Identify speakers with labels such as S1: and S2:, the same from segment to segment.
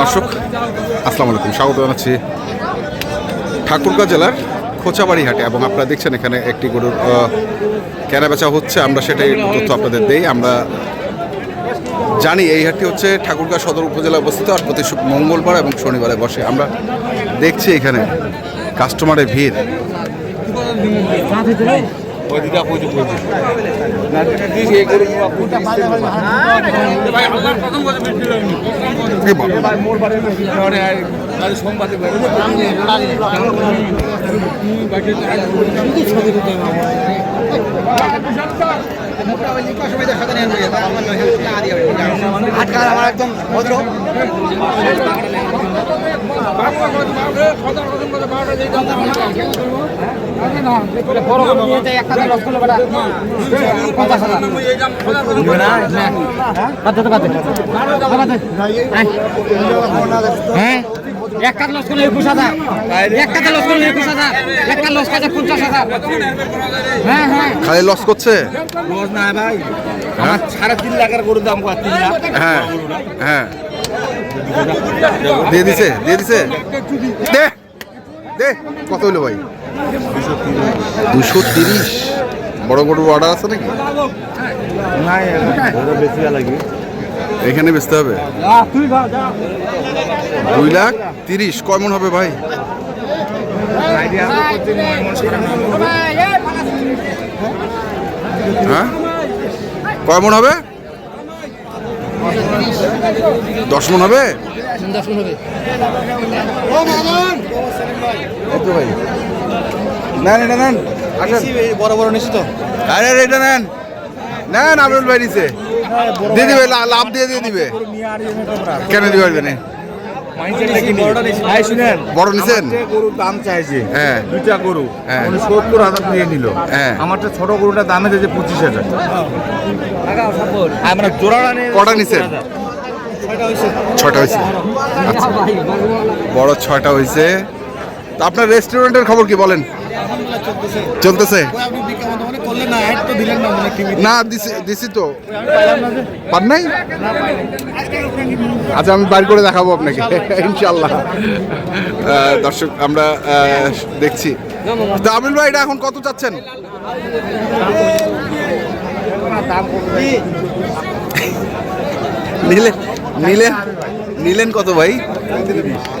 S1: দর্শক, আসসালামু আলাইকুম। স্বাগত জানাচ্ছি ঠাকুরগাঁ জেলার খোঁচাবাড়ি হাটে এবং আপনারা দেখছেন এখানে একটি গরুর কেনাবেচা হচ্ছে। আমরা সেটাই তথ্য আপনাদের দেই। আমরা জানি এই হাটটি হচ্ছে ঠাকুরগাঁ সদর উপজেলা অবস্থিত আর প্রতি মঙ্গলবার এবং শনিবারে বসে। আমরা দেখছি এখানে কাস্টমারের ভিড়। এ বাবা।
S2: আজকাল আমার একদম ভদ্র
S3: হ্যাঁ একটা লস করলে একুশ হাজার একটা লস করলে একুশ হাজার একটা লস কাজে পঞ্চাশ হাজার হ্যাঁ হ্যাঁ
S1: খালি লস করছে?
S2: রোজ না ভাই। আমার সাড়ে তিন লাখের গরুর দাম কত তিন লাখ।
S1: হ্যাঁ হ্যাঁ। দিয়ে দিছে দিয়ে দিছে। দে দে, কত হলো ভাই? দুশো তিরিশ। বড় বড় অর্ডার আছে নাকি? এখানে বেচতে হবে? দুই লাখ তিরিশ, কমন হবে ভাই? হ্যাঁ? মন হবে? দশ মন হবে তো ভাই। নেন এটা নেন। আসেন।
S2: বড় বড় নিশ্চিত।
S1: আরে আরে এটা নেন। নেন আবরুল ভাই নিছে। দিয়ে দিবে লা- লাভ দিয়ে দিয়ে দিবে। কেন দিবে না
S2: ভাই শুনেন।
S1: বড় নিছেন?
S2: গরুর দাম চাইছে।
S1: হ্যাঁ।
S2: দুইটা গরু।
S1: হ্যাঁ।
S2: উনি সত্তর হাজার নিয়ে নিল।
S1: হ্যাঁ।
S2: আমারটা ছোট গরুটার দামে পঁচিশ হাজার। আমরা জোড়াটা
S1: কটা নিছেন? ছটা হয়েছে। আচ্ছা। বড় ছটা হয়েছে। তা আপনার রেস্টুরেন্টের খবর কি বলেন? চলতেছে। না দিছি তো। পার নাই? আচ্ছা আমি বাইর করে দেখাবো আপনাকে। ইনশাল্লাহ দর্শক আমরা দেখছি। তা আমিল ভাই এটা এখন কত চাচ্ছেন? নিলে নিলেন নিলেন কত ভাই?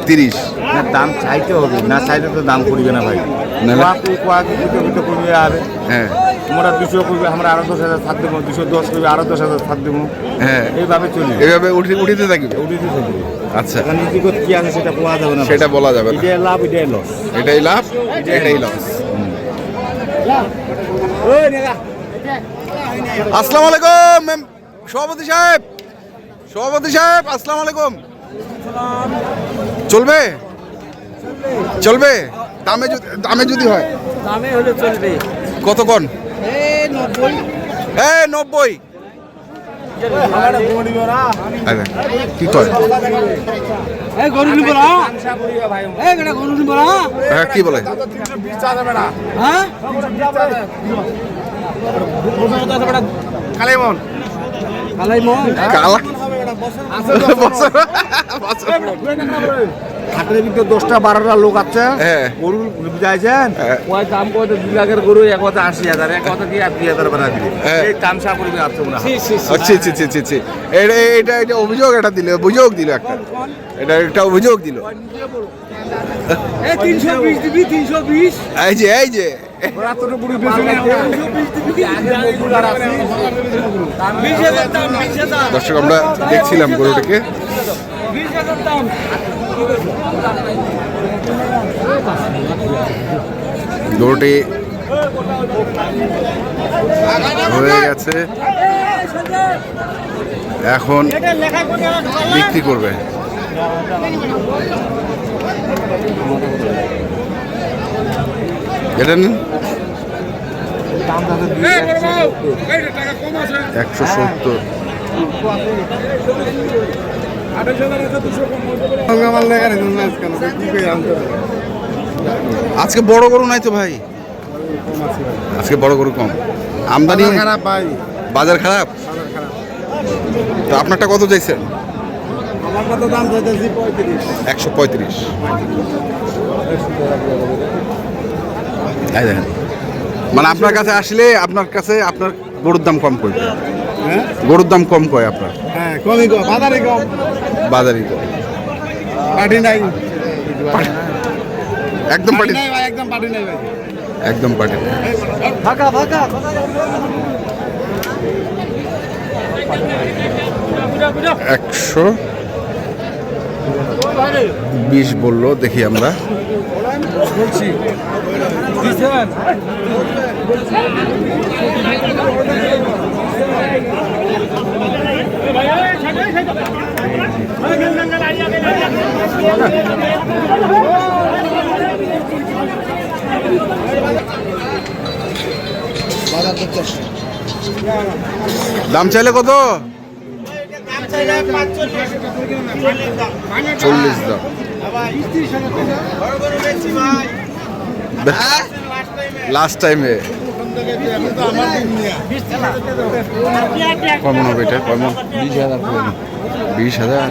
S1: তিরিশ।
S2: না দাম চাইতে হবে। না চাইলে তো দাম করবে না ভাই। দুটো করবে
S1: হ্যাঁ।
S2: আমরা দুশো করবে আমরা আরও দশ হাজার ছাড় দেবো। দুশো দশ করবে আরও দশ হাজার ছাড় দেবো।
S1: হ্যাঁ।
S2: এইভাবে চলবে
S1: এভাবে উঠে উঠিতে থাকবে
S2: উঠিতে
S1: আচ্ছা।
S2: নীতিগত কি আছে সেটা যাবে না।
S1: সেটা বলা যাবে না।
S2: এটাই লাভ এটাই লস
S1: এটাই লাভ এটাই লস আসসালামু আলাইকুম ম্যাম সভাপতি সাহেব। সভাপতি সাহেব আসসালামু আলাইকুম। চলবে? চলবে? দামে যদি দামে যদি হয়।
S3: দামে হলে চলবে।
S1: কত কোন? এ নব্বই। কি কয়? হ্যাঁ কি বলে?
S3: হ্যাঁ?
S2: কালেমন। হাটের ভিতরে দশটা বারোটা লোক আছে।
S1: হ্যাঁ।
S2: গরু যাইছেন?
S1: হ্যাঁ।
S2: ওই দাম কত দুই লাখের গরু এক কথা আশি হাজার এক কথা কি আর দুই হাজার বাড়া দিবে।
S1: হ্যাঁ।
S2: এই তামসা করবে মনে
S1: এটা এটা এটা অভিযোগ এটা দিল অভিযোগ দিল একটা। এটা একটা অভিযোগ দিল।
S3: এই তিনশো বিশ দিবি তিনশো বিশ।
S1: এই যে এই যে। দর্শক আমরা দেখছিলাম গরুটাকে। গরুটি হয়ে গেছে। এখন বিক্রি করবে। এটা নিন। একশো সত্তর। আজকে বড় গরু নাই তো ভাই? আজকে বড় গরু কম। আমদানি
S2: খারাপ ভাই।
S1: বাজার খারাপ? তো আপনারটা কত চাইছেন?
S2: দাম
S1: একশো পঁয়ত্রিশ। দেখেন। মানে আপনার কাছে আসলে আপনার কাছে আপনার গরুর দাম কম করবে
S2: হ্যাঁ?
S1: গরুর দাম কম কয় আপনার?
S2: হ্যাঁ কমই কম বাজারে কম।
S1: বাজারি কম।
S2: পার্টি নাই।
S1: একদম পাটি
S2: নাই ভাই একদম পার্টি নাই ভাই।
S1: একদম পাটি
S2: ফাঁকা ফাঁকা।
S1: একশো বিশ বলল দেখি আমরা। দাম চাইলে কত? চল্লিশ দাম। লাস্ট টাইমে কমন হবে এটা? কমন বিশ হাজার। বিশ হাজার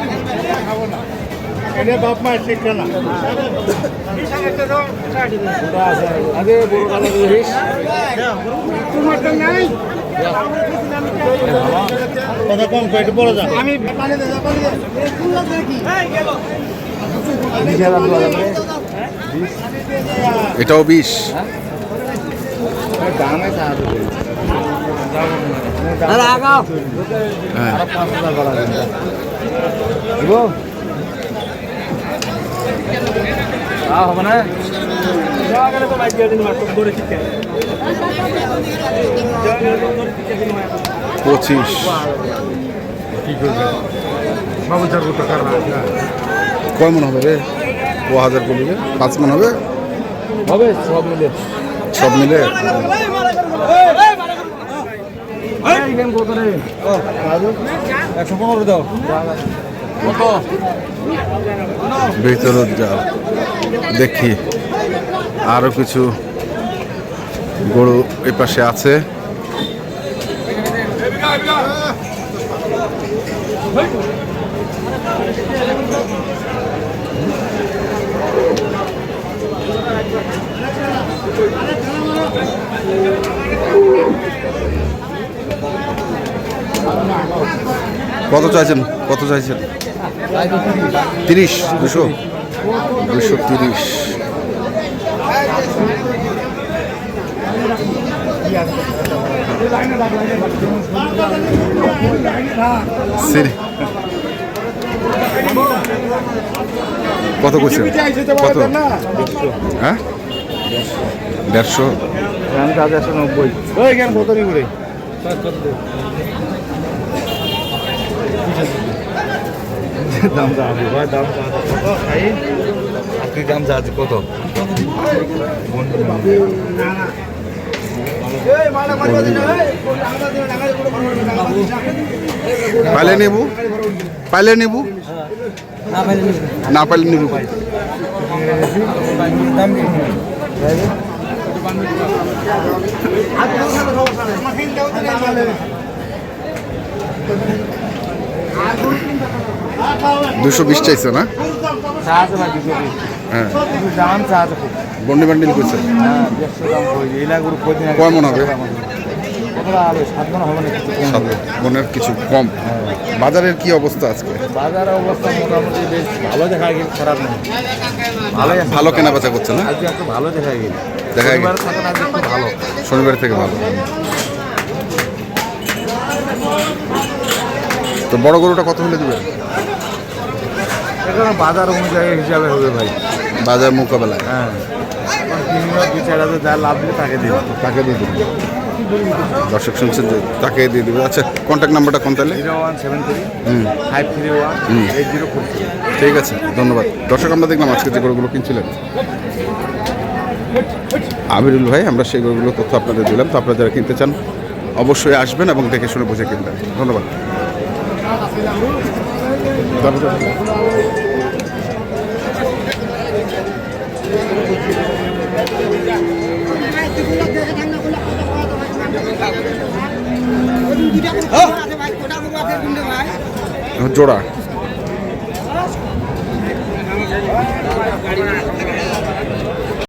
S2: না বড় কথা কম কয় একটু বড় যা আমি
S1: এটাও বিশ।
S2: সাহায্য
S1: হ্যাঁ।
S2: হবে না
S1: পঁচিশ। কয় মন হবে রে? ও হাজার বলবে পাঁচ মন হবে?
S2: হবে সব মিলে।
S1: সব মিলে?
S2: একশো পনেরো দাও। কত?
S1: ভিতর যাও দেখি। আরও কিছু গরু এ পাশে আছে। কত চাইছেন? কত চাইছেন? তিরিশ দুশো? দুশো তিরিশ। কত করছেন? কত? হ্যাঁ? দেড়শো?
S2: একশো নব্বই ওই কেন রে দাম ভাই দাম। যা আছে কত খাই আপনি দাম যা আছে কত?
S1: পাইলে নেবু? পাইলে নেবু? না পাইলে নেবু। দুশো বিশ চাইছে না? হ্যাঁ। বন্ডি বান্ডিল করছে?
S2: হ্যাঁ
S1: হবে?
S2: না কিছু কম।
S1: কম বাজারের কি অবস্থা আজকে?
S2: বাজার অবস্থা মোটামুটি বেশ ভালো দেখা গেল খারাপ আছে।
S1: ভালো কেনা বেচা করছে না?
S2: আজকে একটু ভালো দেখা গেল
S1: দেখা
S2: ভালো।
S1: শনিবার থেকে ভালো। তো বড় গরুটা কত হলে দিবে?
S2: এখানে বাজার অনুযায়ী হিসাবে হবে ভাই।
S1: বাজার মোকাবেলায়।
S2: হ্যাঁ। দু চার হাজার যা লাভ দিলে তাকে দিবে।
S1: তাকে দিয়ে দেবে। দর্শক শুনছেন যে তাকে দিয়ে দেবে। আচ্ছা কন্ট্যাক্ট নাম্বারটা কোন তাহলে? ঠিক আছে ধন্যবাদ। দর্শক আমরা দেখলাম আজকে যে গরুগুলো কিনছিলেন। আমিরুল ভাই আমরা সেই গরুগুলো তথ্য আপনাদের দিলাম। তো আপনারা যারা কিনতে চান অবশ্যই আসবেন এবং দেখে শুনে বুঝে কিনবেন। ধন্যবাদ। জোড়া।